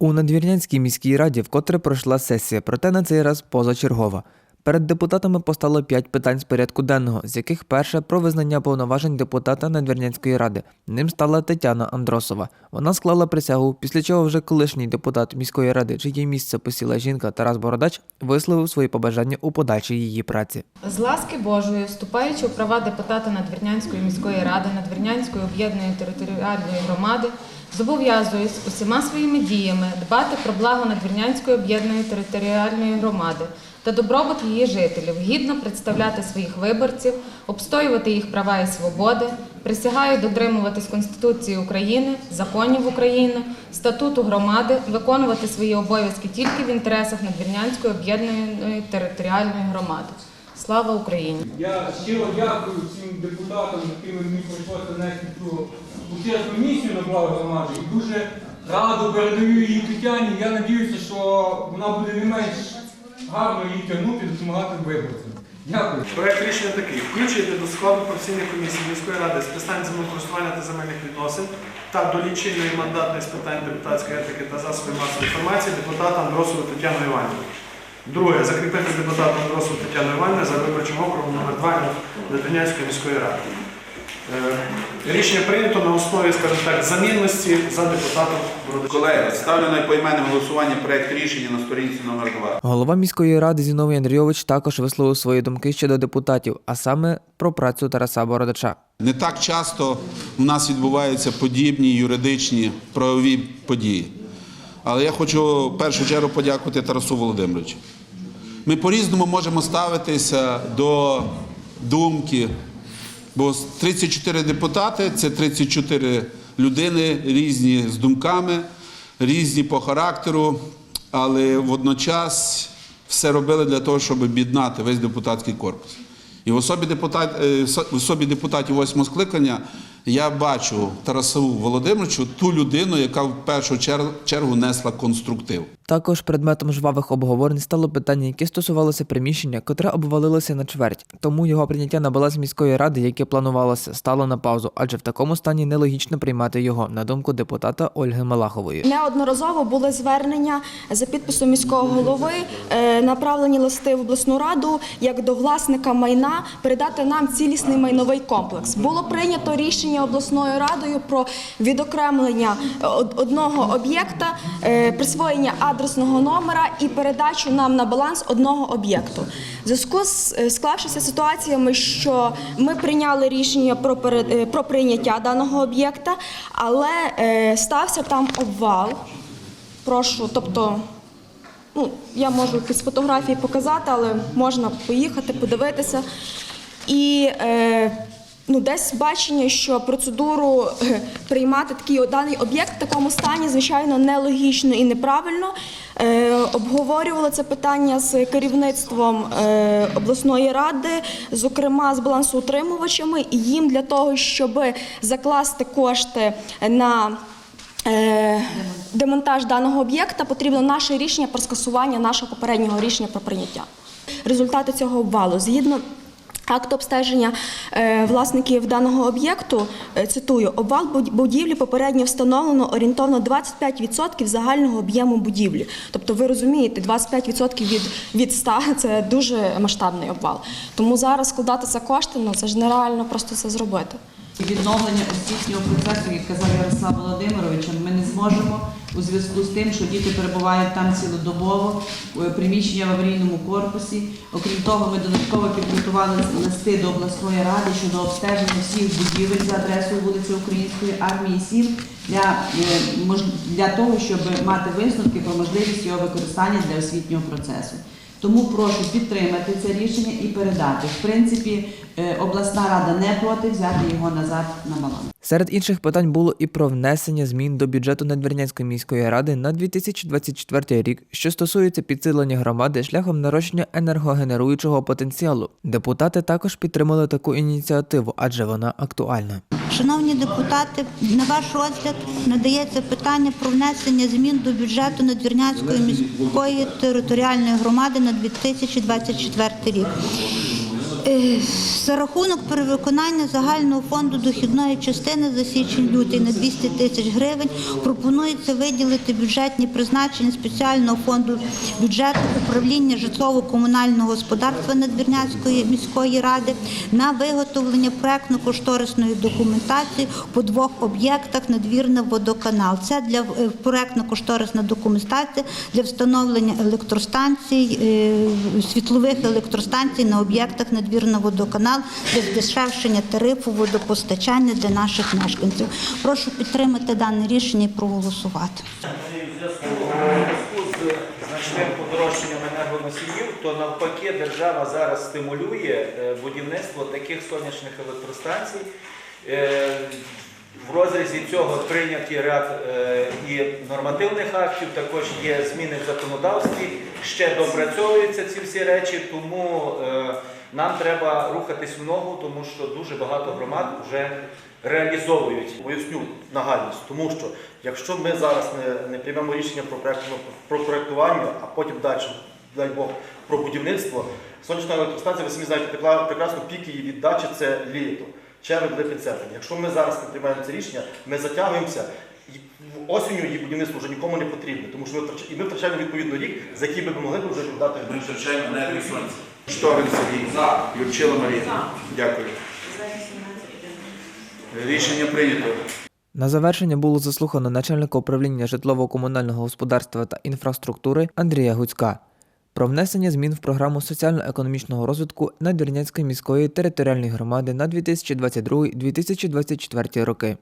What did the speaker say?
У Надвірнянській міській раді вкотре пройшла сесія, проте на цей раз позачергова. Перед депутатами постало п'ять питань з порядку денного, з яких перше про визнання повноважень депутата Надвірнянської ради. Ним стала Тетяна Андросова. Вона склала присягу, після чого вже колишній депутат міської ради, чиє місце посіла жінка Тарас Бородач, висловив свої побажання у подальшій її праці. З ласки Божої, вступаючи у права депутата Надвірнянської міської ради, Надвірнянської об'єднаної територіальної громади, зобов'язуюсь усіма своїми діями дбати про благо Надвірнянської об'єднаної територіальної громади та добробут її жителів, гідно представляти своїх виборців, обстоювати їх права і свободи, присягаю дотримуватись Конституції України, законів України, статуту громади, виконувати свої обов'язки тільки в інтересах Надвірнянської об'єднаної територіальної громади. Слава Україні! Я щиро дякую всім депутатам, якими мені прийшлося нести цю почесну місію на благо громади. І дуже радо передаю її Тетяні. Я надіюся, що вона буде не менш гарно її тягнути і допомагати виборцям. Дякую. Проект рішення такий. Включити до складу професійної комісії міської ради з питань землекористування та земельних відносин та до лічильної мандатної з питань депутатської етики та засобів масової інформації депутата Андросову Тетяну Іванівну. Друге. Закріпити депутата Андросову Тетяну Іванівну за виборчим округом номер 2 Литвинянської міської ради. Е, Рішення прийнято на основі, скажімо так, замінності за депутатом Бородачем. Колеги, ставлю на поіменне голосування проект рішення на сторінці номер 2. Голова міської ради Зіновій Андрійович також висловив свої думки щодо депутатів, а саме про працю Тараса Бородача. Не так часто у нас відбуваються подібні юридичні правові події. Але я хочу в першу чергу подякувати Тарасу Володимировичу. Ми по-різному можемо ставитися до думки, бо 34 депутати це 34 людини різні з думками, різні по характеру, але водночас все робили для того, щоб об'єднати весь депутатський корпус. І в особі, депутат, е, в особі депутатів восьмого скликання я бачу Тарасу Володимировичу ту людину, яка в першу чер- чергу несла конструктив. Також предметом жвавих обговорень стало питання, яке стосувалося приміщення, котре обвалилося на чверть. Тому його прийняття на баланс міської ради, яке планувалося, стало на паузу, адже в такому стані нелогічно приймати його, на думку депутата Ольги Малахової. Неодноразово були звернення за підписом міського голови, е, направлені листи в обласну раду як до власника майна передати нам цілісний майновий комплекс. Було прийнято рішення обласною радою про відокремлення одного об'єкта, е, присвоєння адресного номера і передачу нам на баланс одного об'єкту. В зв'язку з е, склавшися ситуаціями, що ми прийняли рішення про е, про прийняття даного об'єкта, але е, стався там обвал. Прошу, тобто, ну, я можу якісь фотографії показати, але можна поїхати, подивитися. І е, ну, десь бачення, що процедуру е, приймати такий даний об'єкт в такому стані, звичайно, нелогічно і неправильно. Е, обговорювали це питання з керівництвом е, обласної ради, зокрема з балансоутримувачами, і їм для того, щоб закласти кошти на демонтаж даного об'єкта потрібно наше рішення про скасування нашого попереднього рішення про прийняття. Результати цього обвалу згідно. Акту обстеження е, власників даного об'єкту, е, цитую, обвал буд- будівлі попередньо встановлено орієнтовно 25% загального об'єму будівлі. Тобто ви розумієте, 25% від, від 100 – це дуже масштабний обвал. Тому зараз складати це кошти, ну це ж нереально просто це зробити. Відновлення освітнього процесу, як казав Ярослав Володимирович, ми не зможемо у зв'язку з тим, що діти перебувають там цілодобово, приміщення в аварійному корпусі. Окрім того, ми додатково підготували листи до обласної ради щодо обстеження всіх будівель за адресою вулиці Української армії 7 для, е, для того, щоб мати висновки про можливість його використання для освітнього процесу. Тому прошу підтримати це рішення і передати. В принципі, обласна рада не проти взяти його назад на баланс. Серед інших питань було і про внесення змін до бюджету Надвірнянської міської ради на 2024 рік, що стосується підсилення громади шляхом нарощення енергогенеруючого потенціалу. Депутати також підтримали таку ініціативу, адже вона актуальна. Шановні депутати, на ваш розгляд надається питання про внесення змін до бюджету Надвірнянської міської територіальної громади на 2024 рік. Е, За рахунок перевиконання загального фонду дохідної частини за січень-лютий на 200 тисяч гривень пропонується виділити бюджетні призначення спеціального фонду бюджету управління житлово-комунального господарства Надвірнянської міської ради на виготовлення проектно-кошторисної документації по двох об'єктах надвірна водоканал. Це для е, проектно-кошторисна документація для встановлення електростанцій, е, світлових електростанцій на об'єктах надвірна водоканал для здешевшення тарифу водопостачання для наших мешканців. Прошу підтримати дане рішення і проголосувати. Значним подорожчанням енергоносіїв, то навпаки держава зараз стимулює е, будівництво таких сонячних електростанцій. Е, В розрізі цього прийняті ряд е, і нормативних актів, також є зміни в законодавстві, ще допрацьовуються ці всі речі, тому нам треба рухатись в ногу, тому що дуже багато громад вже реалізовують. Поясню нагальність, тому що якщо ми зараз не, не приймемо рішення про, проект, про проектування, а потім далі, дай Бог, про будівництво, сонячна електростанція, ви самі знаєте прекла- прекрасно пік її віддачі це літо, червень, липень, серпень. Якщо ми зараз не приймаємо це рішення, ми затягуємося. Осінню її будівництво вже нікому не потрібне, тому що ми втрач- і ми втрачаємо відповідно рік, за який би ми могли вже віддати. Ми втрачаємо енергію сонця. Шторин Сергій. Юрчила Марія. Дякую. Рішення прийнято. На завершення було заслухано начальника управління житлово-комунального господарства та інфраструктури Андрія Гуцька про внесення змін в програму соціально-економічного розвитку Надвірнянської міської територіальної громади на 2022-2024 роки.